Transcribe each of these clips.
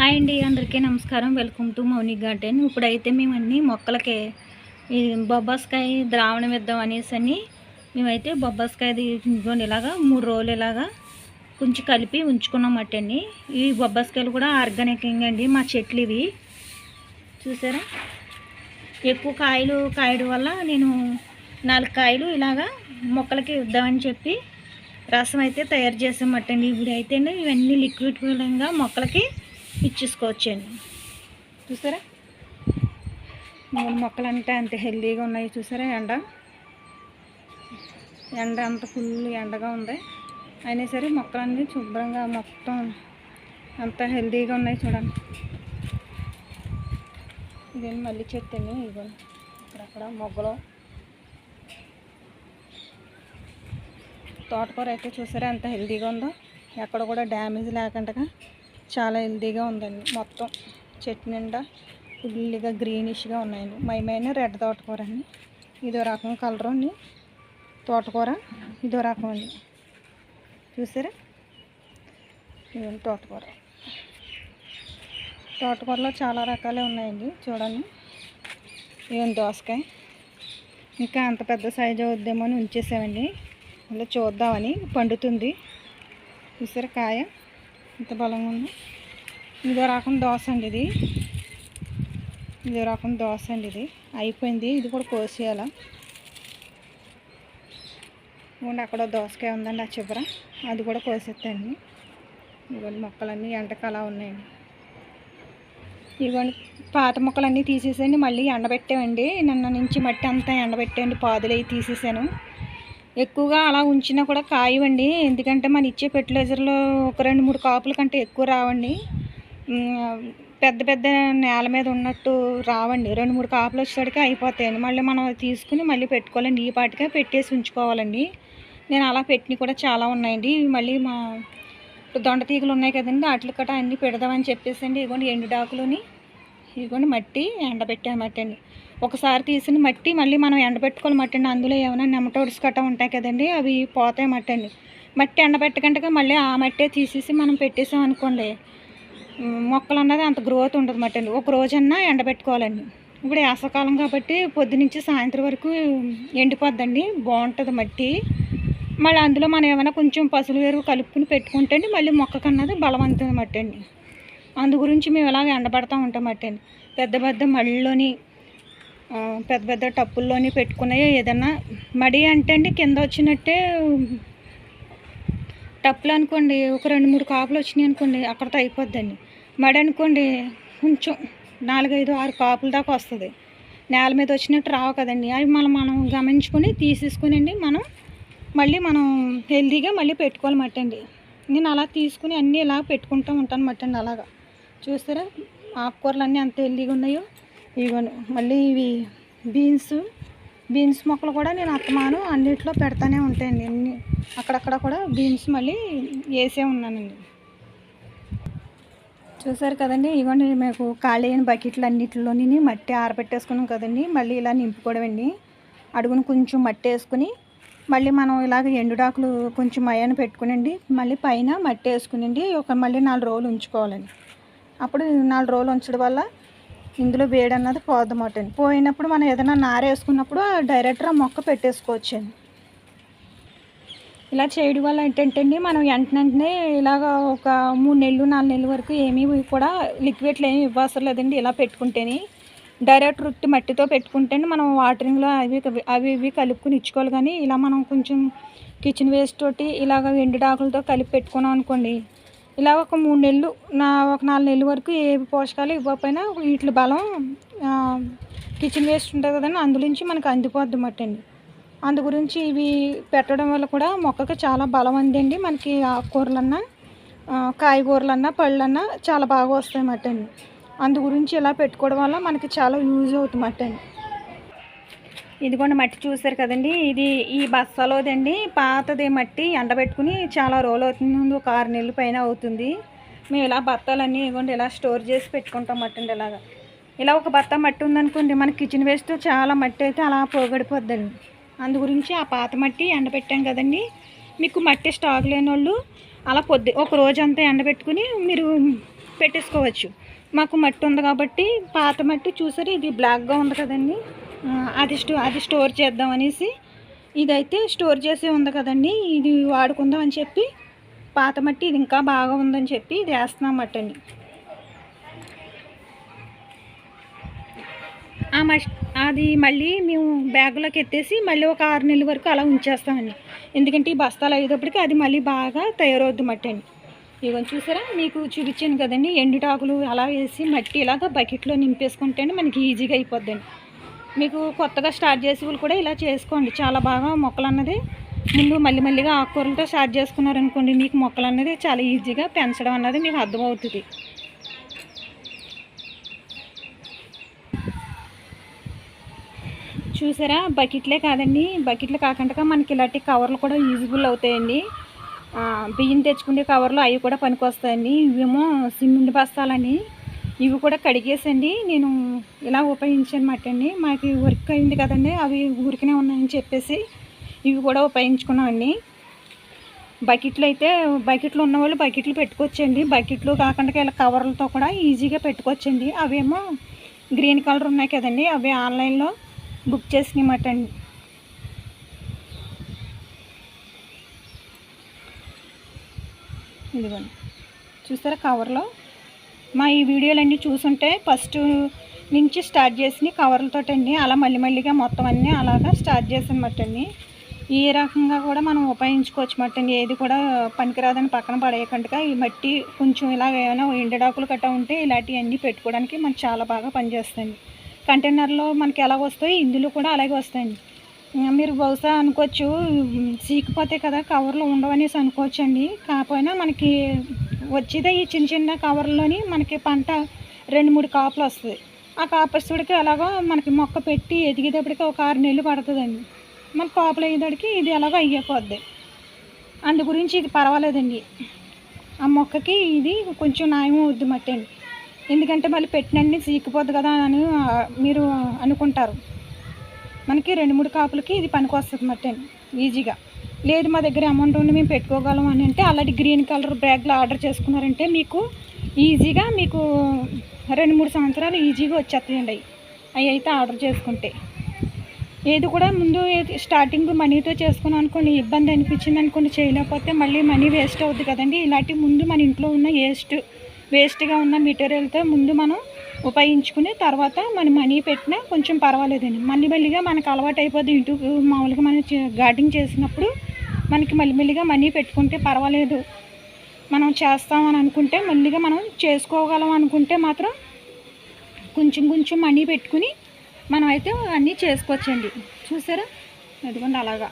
Hi అండి అందరికీ నమస్కారం. Welcome to Mouni garden. ఇప్పుడైతే మేము అన్ని మొక్కలకి ఈ బొబ్బాస్కాయ ద్రావణం ఇద్దాం అనేసి అని మేమైతే బొబ్బాస్కాయది ఇదిగోండి ఇలాగా మూడు రోజులు ఇలాగా కొంచెం కలిపి ఉంచుకున్నామట అండి ఈ బొబ్బాస్కాయలు కూడా ఆర్గానిక్ అండి మా చెట్లు ఇవి. చూసారా? ఎక్కువ కాయలు కాయడం వల్ల నేను నాలుగు కాయలు ఇలాగా మొక్కలకి ఇద్దామని చెప్పి రసం అయితే తయారు చేసామటండి ఇప్పుడు అయితే ఇవన్నీ లిక్విడ్ మూలంగా మొక్కలకి ఇచ్చేసుకోవచ్చండి. చూసారా? మూడు మొక్కలు అంటే అంత హెల్దీగా ఉన్నాయి చూసారా ఎండ? ఎండ అంత ఫుల్ ఎండగా ఉంది. అయినా సరే మొక్కలన్నీ శుభ్రంగా మొత్తం అంత హెల్దీగా ఉన్నాయి చూడండి. ఇదేం మళ్ళీ చెట్టు అండి? ఇక్కడక్కడ అక్కడక్కడ మొగ్గలు. తోటకూర అయితే చూసారా ఎంత హెల్దీగా ఉందో? ఎక్కడ కూడా డ్యామేజ్ లేకుండా చాలా హెల్దీగా ఉందండి. మొత్తం చెట్టు నిండా ఫుల్గా గ్రీనిష్గా ఉన్నాయండి. మైమైన రెడ్ తోటకూర అండి ఇదో రకం కలర్ అండి. తోటకూర ఇదో రకం అండి. చూసారా? ఇదండి తోటకూర. తోటకూరలో చాలా రకాలే ఉన్నాయండి. చూడండి. ఇవన్నీ దోసకాయ. ఇంకా అంత పెద్ద సైజు అవుద్దేమో అని ఉంచేసామండి. ఇలా చూద్దామని పండుతుంది. చూసారా కాయ? ఇంత బలంగా ఉంది. ఇదో రకం దోశ అండి ఇది. ఇదో రకం దోశ అండి ఇది. అయిపోయింది. ఇది కూడా కోసేయాల ఇవ్వండి అక్కడ దోసకాయ ఉందండి ఆ చివర. అది కూడా కోసేస్తాండి ఇవ్వండి మొక్కలన్నీ ఎండకు అలా ఉన్నాయండి. ఇవ్వండి పాత మొక్కలన్నీ తీసేసండి మళ్ళీ ఎండబెట్టామండి. నిన్న నుంచి మట్టి అంతా ఎండబెట్టండి పాదులు అవి తీసేసాను. ఎక్కువగా అలా ఉంచినా కూడా కాయవండి. ఎందుకంటే మన ఇచ్చే ఫెర్టిలైజర్లో ఒక రెండు మూడు కాపుల కంటే ఎక్కువ రావండి. పెద్ద పెద్ద నేల మీద ఉన్నట్టు రావండి. రెండు మూడు కాపులు వచ్చేసరికి అయిపోతాయండి. మళ్ళీ మనం అది తీసుకుని మళ్ళీ పెట్టుకోవాలండి ఈ పాటిగా పెట్టేసి ఉంచుకోవాలండి. నేను అలా పెట్టినవి కూడా చాలా ఉన్నాయండి. మళ్ళీ మా దొండ తీగలు ఉన్నాయి కదండి. వాటికి కూడా అన్నీ పెడదామని చెప్పేసి అండి ఇదిగోండి ఎండుడాకులోని ఇదిగోండి మట్టి ఎండబెట్టాను మట్టి అండి ఒకసారి తీసిన మట్టి మళ్ళీ మనం ఎండబెట్టుకోవాలి మట్టి అండి అందులో ఏమైనా నెమటోడ్స్ కట్ట ఉంటాయి కదండి అవి పోతాయి మట్టి అండి మట్టి ఎండబెట్టకంటే మళ్ళీ ఆ మట్టే తీసేసి మనం పెట్టేసాం అనుకోండి మొక్కలు అన్నది అంత గ్రోత్ ఉండదు మట్టి అండి ఒక రోజన్నా ఎండబెట్టుకోవాలండి. ఇప్పుడు వేసవకాలం కాబట్టి పొద్దునుంచి సాయంత్రం వరకు ఎండిపోద్దండి బాగుంటుంది మట్టి. మళ్ళీ అందులో మనం ఏమైనా కొంచెం పసులు వేరు కలుపుకుని పెట్టుకుంటే అండి మళ్ళీ మొక్కకన్నది బలవంతం మట్టి అండి అందు గురించి మేము ఇలాగ ఎండబడతా ఉంటాం మట్టి అండి పెద్ద పెద్ద మడిలోని పెద్ద పెద్ద టప్పుల్లోని పెట్టుకున్నాయో ఏదన్నా మడి అంటే అండి కింద వచ్చినట్టే టప్పులు అనుకోండి ఒక రెండు మూడు కాపులు వచ్చినాయి అనుకోండి అక్కడతో అయిపోద్దండి. మడి అనుకోండి కొంచెం నాలుగైదు ఆరు కాపుల దాకా వస్తుంది. నేల మీద వచ్చినట్టు రావు కదండి. అవి మనం మనం గమనించుకొని తీసేసుకుని అండి మనం మళ్ళీ మనం హెల్తీగా మళ్ళీ పెట్టుకోవాలి మట్టండి నేను అలా తీసుకుని అన్నీ ఇలా పెట్టుకుంటూ ఉంటాను మట్టండి అలాగా. చూస్తారా? ఆకుకూరలు అన్నీ ఎంత హెల్తీగా ఉన్నాయో. ఇవ్వను మళ్ళీ ఇవి బీన్స్ బీన్స్ మొక్కలు కూడా నేను అత్తమాను అన్నిట్లో పెడతానే ఉంటాయండి. అన్ని అక్కడక్కడ కూడా బీన్స్ మళ్ళీ వేసే ఉన్నానండి. చూసారు కదండి ఇవ్వండి మీకు ఖాళీ అయిన బకెట్లు అన్నిటిలోని మట్టి ఆరబెట్టేసుకున్నాం కదండి. మళ్ళీ ఇలా నింపుకోవడమండి. అడుగును కొంచెం మట్టి వేసుకుని మళ్ళీ మనం ఇలాగ ఎండుడాకులు కొంచెం మయాన్ని పెట్టుకునండి. మళ్ళీ పైన మట్టి వేసుకునండి. ఒక మళ్ళీ నాలుగు రోజులు ఉంచుకోవాలండి. అప్పుడు నాలుగు రోజులు ఉంచడం వల్ల ఇందులో వేడి అన్నది పోదన్నమాట అండి పోయినప్పుడు మనం ఏదైనా నార వేసుకున్నప్పుడు డైరెక్ట్గా మొక్క పెట్టేసుకోవచ్చండి. ఇలా చేయడం వల్ల ఏంటంటే అండి మనం వెంటనే ఇలాగ ఒక మూడు నెలలు నాలుగు నెలల వరకు ఏమీ కూడా లిక్విడ్లు ఏమి ఇవ్వవసరం లేదండి ఇలా పెట్టుకుంటేనే డైరెక్ట్ రుట్టి మట్టితో పెట్టుకుంటే మనం వాటరింగ్లో అవి అవి ఇవి కలుపుకుని ఇచ్చుకోవాలి. కానీ ఇలా మనం కొంచెం కిచెన్ వేస్ట్ తోటి ఇలాగ ఎండుడాకులతో కలిపి పెట్టుకున్నాం అనుకోండి ఇలా ఒక మూడు నెలలు నా ఒక నాలుగు నెలల వరకు ఏ పోషకాలు ఇవ్వకపోయినా వీటి బలం కిచెన్ వేస్ట్ ఉంటుంది కదండి అందులోంచి మనకు అందిపోద్ది మట్టి అందు గురించి ఇవి పెట్టడం వల్ల కూడా మొక్కకి చాలా బలం అందండి. మనకి ఆకుకూరలన్నా కాయగూరలన్నా పళ్ళన్నా చాలా బాగా వస్తాయి మట్టి అందు గురించి ఇలా పెట్టుకోవడం వల్ల మనకి చాలా యూజ్ అవుతుంది మట్టి అండి. ఇదిగోండి మట్టి చూసారు కదండి. ఇది ఈ బస్సలోదండి పాతది మట్టి ఎండబెట్టుకుని చాలా రోజులు అవుతుంది. ఒక ఆరు నెలల పైన అవుతుంది. మేము ఇలా బత్తాలన్నీ ఇదిగోండి ఇలా స్టోర్ చేసి పెట్టుకుంటాం మట్టి అండి ఇలాగా. ఇలా ఒక బత్త మట్టి ఉందనుకోండి మన కిచెన్ వేస్ట్ చాలా మట్టి అయితే అలా పోగడిపోద్దండి. అందు గురించి ఆ పాత మట్టి ఎండబెట్టాం కదండి. మీకు మట్టి స్టాక్ లేని వాళ్ళు అలా పొద్దు ఒక రోజంతా ఎండబెట్టుకుని మీరు పెట్టేసుకోవచ్చు. మాకు మట్టి ఉంది కాబట్టి పాత మట్టి చూసారు? ఇది బ్లాక్గా ఉంది కదండి. అది స్టో అది స్టోర్ చేద్దాం అనేసి ఇదైతే స్టోర్ చేసే ఉంది కదండి. ఇది వాడుకుందాం అని చెప్పి పాత మట్టి ఇది ఇంకా బాగా ఉందని చెప్పి ఇది వేస్తున్నాం మట్టండి ఆ మష్ అది మళ్ళీ మేము బ్యాగులోకి ఎత్తేసి మళ్ళీ ఒక ఆరు నెలల వరకు అలా ఉంచేస్తామండి. ఎందుకంటే ఈ బస్తాలు అయ్యేటప్పటికి అది మళ్ళీ బాగా తయారవుద్ది మట్టండి. ఇవన్నీ చూసారా? మీకు చూపించాను కదండి. ఎండుటాకులు అలా వేసి మట్టి ఇలాగ బకెట్లో నింపేసుకుంటే మనకి ఈజీగా అయిపోద్దండి. మీకు కొత్తగా స్టార్ట్ చేసే వాళ్ళు కూడా ఇలా చేసుకోండి. చాలా బాగా మొక్కలు అన్నది ముందు మళ్ళీ మళ్ళీగా ఆకుకూరలతో స్టార్ట్ చేసుకున్నారనుకోండి మీకు మొక్కలు అన్నది చాలా ఈజీగా పెంచడం అన్నది మీకు అర్థమవుతుంది. చూసారా? బకెట్లే కాదండి. బకెట్లు కాకుండా మనకి ఇలాంటి కవర్లు కూడా యూజ్ఫుల్ అవుతాయండి. బియ్యం తెచ్చుకునే కవర్లు అవి కూడా పనికొస్తాయండి. ఇవేమో సిమెంట్ బస్తాలని ఇవి కూడా కడిగేసండి. నేను ఇలా ఉపయోగించనమాట అండి మాకు వర్క్ అయింది కదండి అవి ఊరికనే ఉన్నాయని చెప్పేసి ఇవి కూడా ఉపయోగించుకున్నామండి. బకెట్లు అయితే బకెట్లు ఉన్నవాళ్ళు బకెట్లు పెట్టుకోవచ్చండి. బకెట్లు కాకుండా ఇలా కవర్లతో కూడా ఈజీగా పెట్టుకోవచ్చండి. అవేమో గ్రీన్ కలర్ ఉన్నాయి కదండి అవి ఆన్లైన్లో బుక్ చేసినమాట అండి. ఇదిగోండి చూసారా కవర్లో మా ఈ వీడియోలన్నీ చూసుంటే ఫస్ట్ నుంచి స్టార్ట్ చేసి కవర్లతోటండి అలా మళ్ళీ మళ్ళీగా మొత్తం అన్నీ అలాగా స్టార్ట్ చేసానమాట ఈ రకంగా కూడా మనం ఉపయోగించుకోవచ్చు మట్టండి ఏది కూడా పనికిరాదని పక్కన పడేయకుండా ఈ మట్టి కొంచెం ఇలా ఏమైనా ఎండడాకులు కట్టా ఉంటే ఇలాంటివన్నీ పెట్టుకోవడానికి మనకు చాలా బాగా పనిచేస్తాయండి. కంటైనర్లో మనకి ఎలా వస్తాయి ఇందులో కూడా అలాగే వస్తాయండి. మీరు బహుశా అనుకోవచ్చు ఉమ్, చీకిపోతే కదా కవర్లు ఉండవనేసి అనుకోవచ్చు అండి కాకపోయినా మనకి వచ్చేదే ఈ చిన్న చిన్న కవర్లోని మనకి పంట రెండు మూడు కాపులు వస్తుంది. ఆ కాపస్తుడికి ఎలాగో మనకి మొక్క పెట్టి ఎదిగేటప్పటికి ఒక ఆరు నెలలు పడుతుందండి. మన కాపులు అయ్యేటప్పటికి ఇది ఎలాగో అయ్యిపోద్ది. అందు గురించి ఇది పర్వాలేదండి. ఆ మొక్కకి ఇది కొంచెం న్యాయం అవుద్ది మట్టి అండి ఎందుకంటే మళ్ళీ పెట్టినండి చీకిపోద్ది కదా అని మీరు అనుకుంటారు. మనకి రెండు మూడు కాపులకి ఇది పనికి వస్తుంది మట్టి ఈజీగా. లేదు మా దగ్గర అమౌంట్ ఉండి మేము పెట్టుకోగలం అని అంటే అలాంటి గ్రీన్ కలర్ బ్యాగ్లు ఆర్డర్ చేసుకున్నారంటే మీకు ఈజీగా మీకు రెండు మూడు సంవత్సరాలు ఈజీగా వచ్చేస్తాయండి అవి. అవి అయితే ఆర్డర్ చేసుకుంటే. ఏది కూడా ముందు స్టార్టింగ్ మనీతో చేసుకున్నాం అనుకోండి ఇబ్బంది అనిపించింది అనుకోండి చేయలేకపోతే మళ్ళీ మనీ వేస్ట్ అవుద్ది కదండి. ఇలాంటి ముందు మన ఇంట్లో ఉన్న వేస్ట్ వేస్ట్గా ఉన్న మెటీరియల్తో ముందు మనం ఉపయోగించుకుని తర్వాత మనం మనీ పెట్టినా కొంచెం పర్వాలేదండి. మళ్ళీ మళ్ళీగా మనకు అలవాటు అయిపోద్ది. ఇంటూ మామూలుగా మనం గార్డెన్ చేసినప్పుడు మనకి మళ్ళీ మళ్ళీగా మనీ పెట్టుకుంటే పర్వాలేదు. మనం చేస్తామని అనుకుంటే మళ్ళీగా మనం చేసుకోగలం అనుకుంటే మాత్రం కొంచెం కొంచెం మనీ పెట్టుకుని మనం అయితే అన్నీ చేసుకోవచ్చండి. చూసారా? అదిగోండి అలాగా.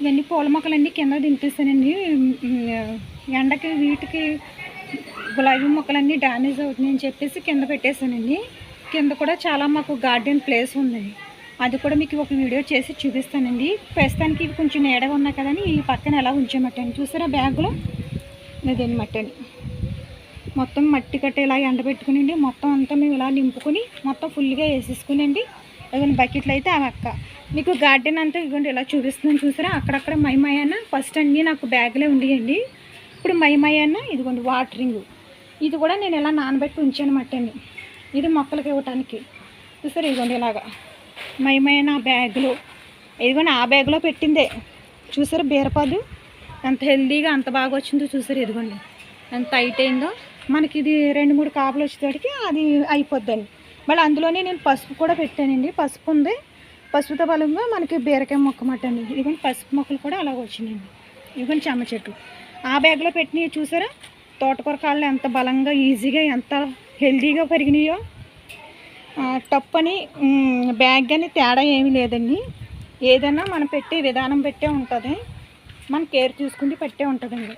ఇవన్నీ పూల మొక్కలన్నీ కింద దింపేస్తానండి ఎండకి వీటికి గులాబీ మొక్కలన్నీ డ్యామేజ్ అవుతున్నాయని చెప్పేసి కింద పెట్టేశానండి. కింద కూడా చాలా మాకు గార్డెన్ ప్లేస్ ఉందండి అది కూడా మీకు ఒక వీడియో చేసి చూపిస్తానండి. ప్రస్తుతానికి ఇవి కొంచెం ఏడగా ఉన్నాయి కదని ఈ పక్కన ఎలా ఉంచామట్టండి. చూసారా బ్యాగ్లో? ఇదన్నమాట అండి మొత్తం మట్టి కట్ట ఇలా ఎండబెట్టుకునండి మొత్తం అంతా మేము ఇలా నింపుకొని మొత్తం ఫుల్గా వేసేసుకునండి. ఇదిగోండి బకెట్లు అయితే అవి అక్క. మీకు గార్డెన్ అంతా ఇదిగోండి ఇలా చూపిస్తున్నాను చూసారా? అక్కడక్కడ మైమయ్యన్న ఫస్ట్ అన్నీ నాకు బ్యాగ్లే ఉండేయండి. ఇప్పుడు మైమయ్యన్న ఇదిగోండి వాటరింగ్. ఇది కూడా నేను ఇలా నానబెట్టి ఉంచాను అండి ఇది మొక్కలకి ఇవ్వటానికి. చూసారు ఇదిగోండి ఇలాగా. మైమయ్య నా ఇదిగోండి ఆ బ్యాగ్లో పెట్టిందే. చూసారు బీరపాదు? ఎంత హెల్దీగా అంత బాగా వచ్చిందో చూసారు ఇదిగోండి. ఎంత టైట్ అయిందో. మనకి ఇది రెండు మూడు కాపులు వచ్చేటికి అది అయిపోద్దండి. మళ్ళీ అందులోనే నేను పసుపు కూడా పెట్టానండి. పసుపు ఉంది. పసుపుతో బలంగా మనకి బీరకాయ మొక్క మాట అండి ఇదిగోండి పసుపు మొక్కలు కూడా అలాగ వచ్చినాయండి. ఇదిగోండి చెమ్మ చెట్టు. ఆ బ్యాగ్లో పెట్టినవి చూసారా? తోటకూర కాళ్ళు ఎంత బలంగా ఈజీగా ఎంత హెల్దీగా పెరిగినాయో. టప్ అని బ్యాగ్ అని తేడా ఏమీ లేదండి. ఏదైనా మనం పెట్టే విధానం పెట్టే ఉంటుంది. మనం కేర్ చూసుకుంటే పెట్టే ఉంటుందండి.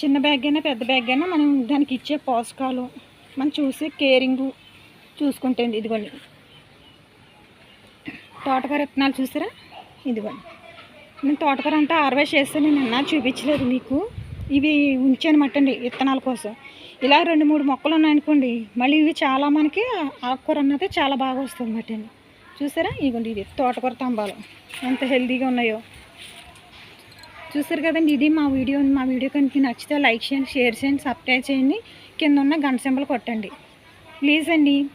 చిన్న బ్యాగ్ అయినా పెద్ద బ్యాగ్ అయినా మనం దానికి ఇచ్చే పోషకాలు మనం చూసి కేరింగ్ చూసుకుంటే ఇదిగోండి. తోటకూర విత్తనాలు చూసారా? ఇదిగోండి. నేను తోటకూర అంతా హార్వెస్ట్ చేస్తాను నేను నిన్న చూపించలేదు మీకు. ఇవి ఉంచానమాట అండి విత్తనాల కోసం. ఇలా రెండు మూడు మొక్కలు ఉన్నాయనుకోండి మళ్ళీ ఇవి చాలా మనకి ఆకుకూర అన్నది చాలా బాగా వస్తుంది అన్నమాట అండి చూసారా? ఇదిగోండి ఇది తోటకూర తంబాలు. ఎంత హెల్దీగా ఉన్నాయో. చూసారు కదండి ఇది మా వీడియో మా వీడియో కనుక నచ్చితే లైక్ చేయండి షేర్ చేయండి సబ్స్క్రైబ్ చేయండి. కింద ఉన్న గంట సింబల్ కొట్టండి. ప్లీజ్ అండి.